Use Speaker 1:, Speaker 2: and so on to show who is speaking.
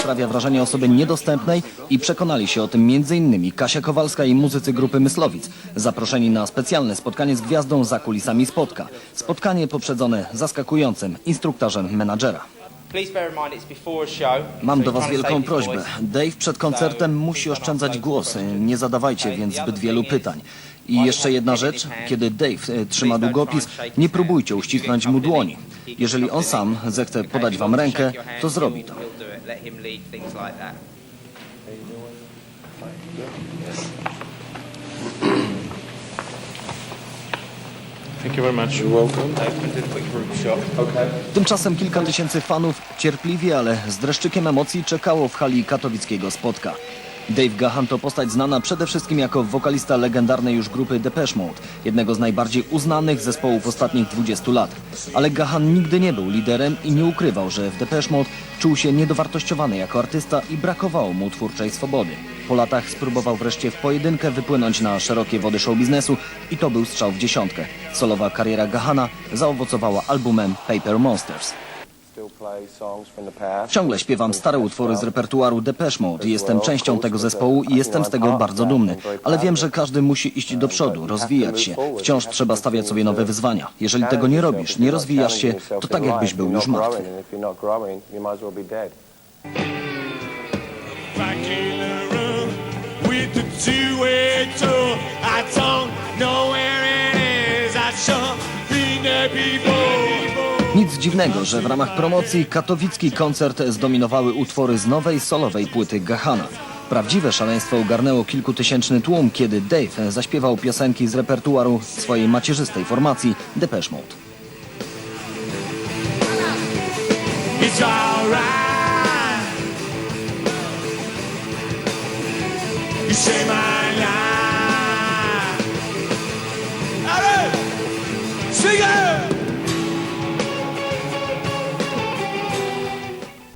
Speaker 1: sprawia wrażenie osoby niedostępnej i przekonali się o tym m.in. Kasia Kowalska i muzycy grupy Myslowic, zaproszeni na specjalne spotkanie z gwiazdą za kulisami spotka. Spotkanie poprzedzone zaskakującym instruktażem menadżera. Mam do Was wielką prośbę. Dave przed koncertem musi oszczędzać głos. Nie zadawajcie więc zbyt wielu pytań. I jeszcze jedna rzecz, kiedy Dave e, trzyma długopis, nie próbujcie uścisnąć mu dłoni. Jeżeli on sam zechce podać Wam rękę, to zrobi to.
Speaker 2: Thank you very much.
Speaker 3: Shot. Okay.
Speaker 1: Tymczasem kilka tysięcy fanów cierpliwie, ale z dreszczykiem emocji czekało w hali katowickiego spotka. Dave Gahan to postać znana przede wszystkim jako wokalista legendarnej już grupy Depeche Mode, jednego z najbardziej uznanych zespołów ostatnich 20 lat. Ale Gahan nigdy nie był liderem i nie ukrywał, że w Depeche Mode czuł się niedowartościowany jako artysta i brakowało mu twórczej swobody. Po latach spróbował wreszcie w pojedynkę wypłynąć na szerokie wody show biznesu i to był strzał w dziesiątkę. Solowa kariera Gahana zaowocowała albumem Paper Monsters. Ciągle śpiewam stare utwory z repertuaru Depeche Mode. Jestem częścią tego zespołu i jestem z tego bardzo dumny. Ale wiem, że każdy musi iść do przodu, rozwijać się. Wciąż trzeba stawiać sobie nowe wyzwania. Jeżeli tego nie robisz, nie rozwijasz się, to tak jakbyś był już martwy.
Speaker 4: back in the room with the two-way
Speaker 1: Nic dziwnego, że w ramach promocji katowicki koncert zdominowały utwory z nowej solowej płyty Gahana. Prawdziwe szaleństwo ogarnęło kilkutysięczny tłum, kiedy Dave zaśpiewał piosenki z repertuaru swojej macierzystej formacji Depeche Mode.
Speaker 4: It's alright. You say my.